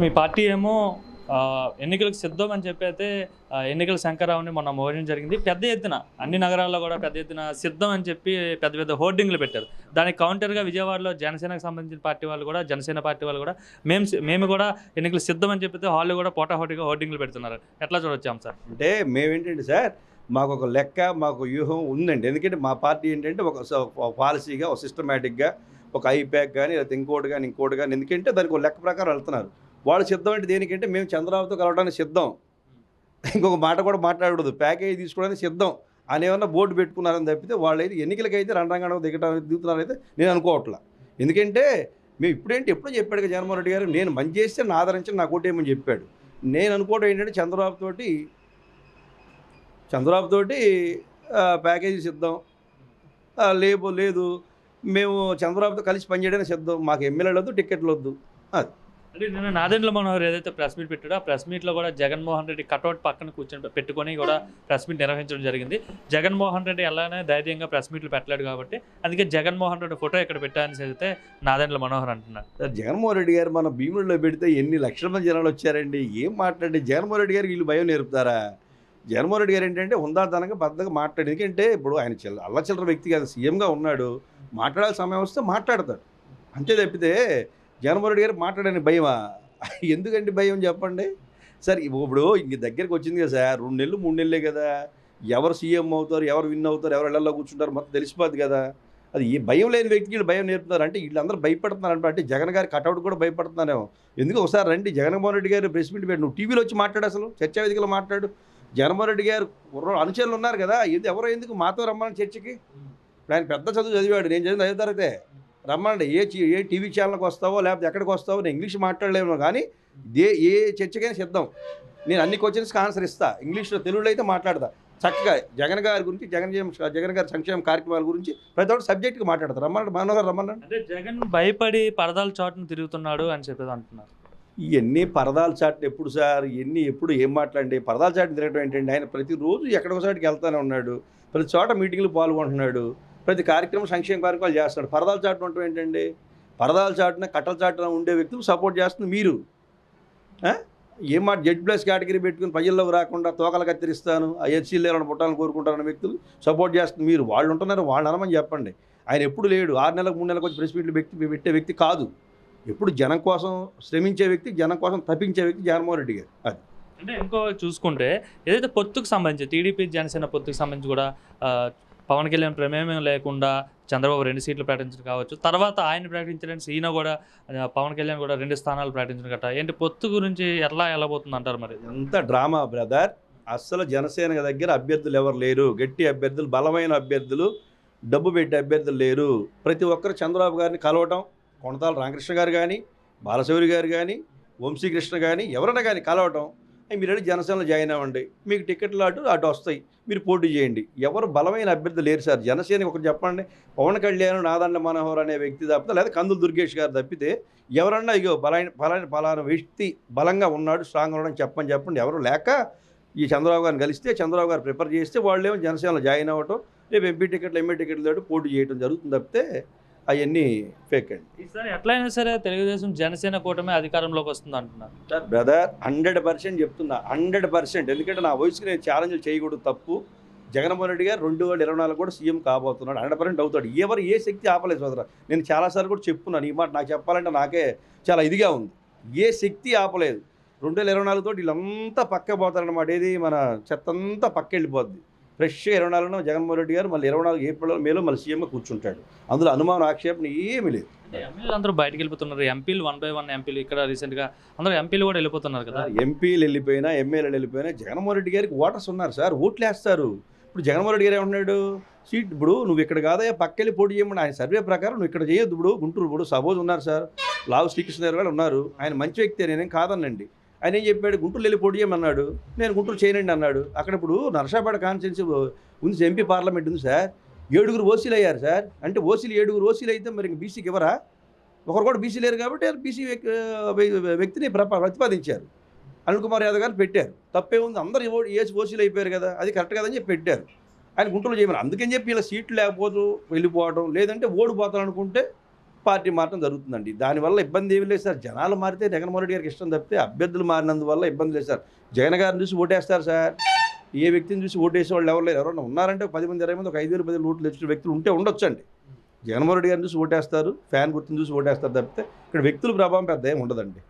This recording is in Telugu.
సార్ మీ పార్టీ ఏమో ఎన్నికలకు సిద్ధం అని చెప్పి అయితే ఎన్నికల శంకరావుని మొన్న మోహనం జరిగింది. పెద్ద ఎత్తున అన్ని నగరాల్లో కూడా పెద్ద ఎత్తున సిద్ధం అని చెప్పి పెద్ద పెద్ద హోర్డింగ్లు పెట్టారు. దానికి కౌంటర్గా విజయవాడలో జనసేనకు సంబంధించిన పార్టీ వాళ్ళు కూడా జనసేన పార్టీ వాళ్ళు కూడా మేము మేము కూడా ఎన్నికలు సిద్ధం అని చెప్పితే హాల్లో కూడా పోటాహోటీగా హోర్డింగ్లు పెడుతున్నారు. ఎట్లా చూడొచ్చాం సార్? అంటే మేమేంటంటే సార్ మాకు ఒక లెక్క మాకు వ్యూహం ఉందండి. ఎందుకంటే మా పార్టీ ఏంటంటే ఒక స- ఒక పాలసీగా ఒక సిస్టమేటిక్గా ఒక ఐప్యాక్ కానీ లేకపోతే ఇంకోటి కానీ ఇంకోటి కానీ ఎందుకంటే దానికి ఒక లెక్క ప్రకారం వెళ్తున్నారు. వాళ్ళు సిద్ధం అంటే దేనికంటే మేము చంద్రబాబుతో కలవడానికి సిద్ధం. ఇంకొక మాట కూడా మాట్లాడకూడదు. ప్యాకేజ్ తీసుకోవడానికి సిద్ధం. అని ఏమన్నా బోర్డు పెట్టుకున్నారని తప్పితే వాళ్ళు అయితే ఎన్నికలకైతే రణరంగం దిగటానికి దిగుతున్నారైతే నేను అనుకోవట్లా. ఎందుకంటే మేము ఇప్పుడేంటి ఎప్పుడో చెప్పాడు కదా జగన్మోహన్ రెడ్డి గారు నేను మంచి చేస్తే నా ఆదరించి నాకు ఓటేయమని చెప్పాడు. నేను అనుకోవడం ఏంటంటే చంద్రబాబు తోటి చంద్రబాబు తోటి ప్యాకేజీ సిద్ధం. ఆ, లేబో లేదు. మేము చంద్రబాబుతో కలిసి పనిచేయడానికి సిద్ధం. మాకు ఎమ్మెల్యేలు వద్దు టికెట్లు వద్దు. అంటే నిన్న నాదెండ్ల మనోహర్ ఏదైతే ప్రెస్ మీట్ పెట్టాడో ఆ ప్రెస్ మీట్లో కూడా జగన్మోహన్ రెడ్డి కటౌట్ పక్కన కూర్చొని పెట్టుకొని కూడా ప్రెస్ మీట్ నిర్వహించడం జరిగింది. జగన్మోహన్ రెడ్డి ఎలానే ధైర్యంగా ప్రెస్ మీట్లు పెట్టలేడు కాబట్టి అందుకే జగన్మోహన్ రెడ్డి ఫోటో ఇక్కడ పెట్టాలని చెబితే నాదెండ్ల మనోహర్ అంటున్నారు. జగన్మోహన్ రెడ్డి గారు మన భీముడిలో పెడితే ఎన్ని లక్షల మంది జనాలు వచ్చారండి? ఏం మాట్లాడి జగన్మోహన్ రెడ్డి గారికి వీళ్ళు భయం నేర్పుతారా? జగన్మోహన్ రెడ్డి గారు ఏంటంటే హుందాతనంగా బద్దగా మాట్లాడేది ఎందుకంటే ఇప్పుడు ఆయన చిల్ల అల్లచిల్లర వ్యక్తి కాదు సీఎంగా ఉన్నాడు. మాట్లాడాల్సిన సమయం వస్తే మాట్లాడతాడు. అంతే తప్పితే జగన్మోహన్ రెడ్డి గారు మాట్లాడని భయమా ఎందుకంటే భయం చెప్పండి? సార్ ఇప్పుడు ఇంక దగ్గరికి వచ్చింది కదా సార్ రెండు నెలలు మూడు నెలలే కదా. ఎవరు సీఎం అవుతారు ఎవరు విన్ అవుతారు ఎవరు ఇళ్ళలో కూర్చుంటారు మొత్తం తెలిసిపోద్ది కదా. అది ఏ భయం లేని వ్యక్తికి వీళ్ళు భయం నేర్పుతున్నారు. అంటే వీళ్ళందరూ భయపడుతున్నారు అంటే జగన్ గారి కటౌట్ కూడా భయపడుతున్నారేమో. ఎందుకు ఒకసారి రండి జగన్మోహన్ రెడ్డి గారు ప్రెస్ మీట్ పెట్టి నువ్వు టీవీలో వచ్చి మాట్లాడు అసలు చర్చా వేదికలో మాట్లాడు. జగన్మోహన్ రెడ్డి గారు అనుచరులు ఉన్నారు కదా. ఇది ఎవరో ఎందుకు మాతో రమ్మని చర్చకి? ఆయన పెద్ద చదువు చదివాడు. నేను చదివిన ఐదో తరగతే. రమ్మండి ఏ ఏ టీవీ ఛానల్కి వస్తావో లేకపోతే ఎక్కడికి వస్తావో నేను ఇంగ్లీష్ మాట్లాడలేము కానీ ఏ ఏ చర్చకైనా సిద్ధం. నేను అన్ని క్వశ్చన్స్కి ఆన్సర్ ఇస్తా. ఇంగ్లీష్లో తెలుగులో అయితే మాట్లాడతా. చక్కగా జగన్ గారి గురించి జగన్ జగన్ గారి సంక్షేమ కార్యక్రమాల గురించి ప్రతి ఒక్కటి సబ్జెక్ట్కి మాట్లాడతారు రమ్మన్నాడు మనోహర్ రమ్మన్నాడు అంటే జగన్ భయపడి పరదాల చాటును తిరుగుతున్నాడు అని చెప్పేది అంటున్నారు. ఇవన్నీ పరదాల చాట్లు ఎప్పుడు సార్? ఇవన్నీ ఎప్పుడు ఏం మాట్లాడండి? పరదాల చాటు తిరగడం ఏంటండి? ఆయన ప్రతిరోజు ఎక్కడికోసాటికి వెళ్తానే ఉన్నాడు. ప్రతి చోట మీటింగ్లు పాల్గొంటున్నాడు. ప్రతి కార్యక్రమం సంక్షేమ కార్యక్రమాలు చేస్తున్నాడు పరదాలు చాటు అంటే ఏంటండి? పరదాలు చాటున కట్టల చాటున ఉండే వ్యక్తులు సపోర్ట్ చేస్తుంది మీరు. ఏం మాట జడ్జ్ ప్లస్ కేటగిరీ పెట్టుకుని ప్రజల్లోకి రాకుండా తోకలు కత్తిరిస్తాను ఆ హెచ్సీలు పుట్టాలని కోరుకుంటారన్న వ్యక్తులు సపోర్ట్ చేస్తుంది మీరు. వాళ్ళు ఉంటున్నారు వాళ్ళు అనమని చెప్పండి. ఆయన ఎప్పుడు లేడు. ఆరు నెలలకు మూడు నెలలకు వచ్చి ప్రెస్ మీట్లు వ్యక్తి పెట్టే వ్యక్తి కాదు. ఎప్పుడు జనం కోసం శ్రమించే వ్యక్తి జనం కోసం తప్పించే వ్యక్తి జగన్మోహన్ రెడ్డి గారు. అది. అంటే ఇంకో చూసుకుంటే ఏదైతే పొత్తుకు సంబంధించి టీడీపీ జనసేన పొత్తుకు సంబంధించి కూడా పవన్ కళ్యాణ్ ప్రమేయం లేకుండా చంద్రబాబు రెండు సీట్లు ప్రకటించడం కావచ్చు. తర్వాత ఆయన ప్రకటించడానికి ఈయన కూడా పవన్ కళ్యాణ్ కూడా రెండు స్థానాలు ప్రకటించడం గట్రా ఏంటి పొత్తు గురించి ఎలా వెళ్ళబోతుంది అంటారు మరి? ఎంత డ్రామా బ్రదర్. అస్సలు జనసేన దగ్గర అభ్యర్థులు ఎవరు లేరు. గట్టి అభ్యర్థులు బలమైన అభ్యర్థులు డబ్బు పెట్టే అభ్యర్థులు లేరు. ప్రతి ఒక్కరు చంద్రబాబు గారిని కలవటం కొనతాల రామకృష్ణ గారు కానీ బాలశౌరి గారు కానీ వంశీకృష్ణ కానీ ఎవరైనా కానీ కలవటం మీరు వెళ్ళి జనసేనలో జాయిన్ అవ్వండి. మీకు టికెట్లు అటు అటు వస్తాయి. మీరు పోటీ చేయండి. ఎవరు బలమైన అభ్యర్థి లేరు సార్. జనసేన ఒకటి చెప్పండి. పవన్ కళ్యాణ్ నాదండ మనోహర్ అనే వ్యక్తి తప్పితే లేదా కందులు దుర్గేష్ గారు తప్పితే ఎవరన్నా ఇగో బలైన బలైన ఫలాన వ్యక్తి బలంగా ఉన్నాడు స్ట్రాంగ్ ఉన్నాడు చెప్పని చెప్పండి. ఎవరు లేక ఈ చంద్రబాబు గారిని కలిస్తే చంద్రబాబు గారు ప్రిపేర్ చేస్తే వాళ్ళేమో జనసేనలో జాయిన్ అవ్వటం రేపు ఎంపీ టికెట్లు ఎంఏ టికెట్లు తోటి పోటీ చేయడం జరుగుతుంది తప్పితే అవన్నీ ఫేక్ అండి. ఎట్లయినా సరే తెలుగుదేశం జనసేన కూటమి అధికారంలోకి వస్తుంది అంటున్నారు. సార్ బ్రదర్ హండ్రెడ్ పర్సెంట్ చెప్తున్నా. హండ్రెడ్ పర్సెంట్ ఎందుకంటే నా వయసుకి నేను ఛాలెంజ్ చేయకూడదు తప్పు. జగన్మోహన్ రెడ్డి గారు రెండు వేల ఇరవై నాలుగు కూడా సీఎం కాబోతున్నాడు. హండ్రెడ్ పర్సెంట్ అవుతాడు. ఎవరు ఏ శక్తి ఆపలేదు సోదరా నేను చాలాసార్లు కూడా చెప్పున్నాను ఈ మాట నాకు చెప్పాలంటే నాకే చాలా ఇదిగా ఉంది. ఏ శక్తి ఆపలేదు. రెండు వేల ఇరవై నాలుగు తోటి వీళ్ళంతా పక్క పోతారన్నమాట. ఏది మన చెత్త అంతా పక్క వెళ్ళిపోద్ది ఫ్రెష్గా ఇరవై నాలుగులో జగన్మోహన్ రెడ్డి గారు మళ్ళీ ఇరవై నాలుగు ఏప్రిల్ మేలో మళ్ళీ సీఎంగా కూర్చుంటాడు. అందులో అనుమానం ఆక్షేపణ ఏమీ లేదు. ఎమ్మెల్యేలు అందరూ బయటకు వెళ్ళిపోతున్నారు. ఎంపీలు వన్ బై వన్ ఎంపీలు ఇక్కడ రీసెంట్గా అందరూ ఎంపీలు కూడా వెళ్ళిపోతున్నారు కదా. ఎంపీలు వెళ్ళిపోయినా ఎమ్మెల్యేలు వెళ్ళిపోయినా జగన్మోహన్ రెడ్డి గారికి ఓటర్స్ ఉన్నారు సార్ ఓట్లు వేస్తారు. ఇప్పుడు జగన్మోహన్ రెడ్డి గారు ఏమంటున్నాడు? సీట్ ఇప్పుడు నువ్వు ఇక్కడ కాదయ్యా పక్కెళ్ళి పోటీ చేయమని ఆయన సర్వే ప్రకారం నువ్వు ఇక్కడ చేయొద్దు ఇప్పుడు గుంటూరు ఇప్పుడు సపోజ్ ఉన్నారు సార్. లావు శ్రీకృష్ణ గారు ఉన్నారు. ఆయన మంచి వ్యక్తి నేనేం కాదనండి ఆయన ఏం చెప్పాడు? గుంటూరు వెళ్ళి పోటీ చేయమన్నాడు నేను గుంటూరు చేయనండి అన్నాడు. అక్కడ ఇప్పుడు నర్సాపేట కాన్స్టిట్యున్సీ ఉంది ఎంపీ పార్లమెంట్ ఉంది సార్. ఏడుగురు ఓసీలు అయ్యారు సార్. అంటే ఓసీలు ఏడుగురు ఓసీలు అయితే మరి బీసీకి ఇవ్వరా ఒకరు కూడా బీసీ లేరు కాబట్టి బీసీ వ్యక్తిని ప్రప- ప్రతిపాదించారు. అనిల్ కుమార్ యాదవ్ గారు పెట్టారు. తప్పే ఉంది. అందరు ఓ- ఏసి ఓసీలు అయిపోయారు కదా అది కరెక్ట్ కదని చెప్పి పెట్టారు. ఆయన గుంటూరులో చేయమని. అందుకని చెప్పి ఇలా సీట్లు లేకపోతూ వెళ్ళిపోవడం లేదంటే ఓడిపోతాను అనుకుంటే పార్టీ మారడం జరుగుతుందండి. దానివల్ల ఇబ్బంది ఏమి లేదు సార్. జనాలు మారితే జగన్మోహన్ రెడ్డి గారికి ఇష్టం తప్పితే అభ్యర్థులు మారినందువల్ల ఇబ్బంది లేదు సార్. జగన్ గారిని చూసి ఓటేస్తారు సార్. ఏ వ్యక్తిని చూసి ఓటేసే వాళ్ళు ఎవరు లేరు. ఎవరైనా ఉన్నారంటే ఒక పది మంది ఇరవై మంది ఒక ఐదు వేలు పది ఓట్లు తెచ్చిన వ్యక్తులు ఉంటే ఉండొచ్చండి. జగన్మోహన్ రెడ్డి గారిని చూసి ఓటేస్తారు. ఫ్యాన్ గుర్తుని చూసి ఓటేస్తారు తప్పితే ఇక్కడ వ్యక్తుల ప్రభావం పెద్ద ఏమి ఉండదండి.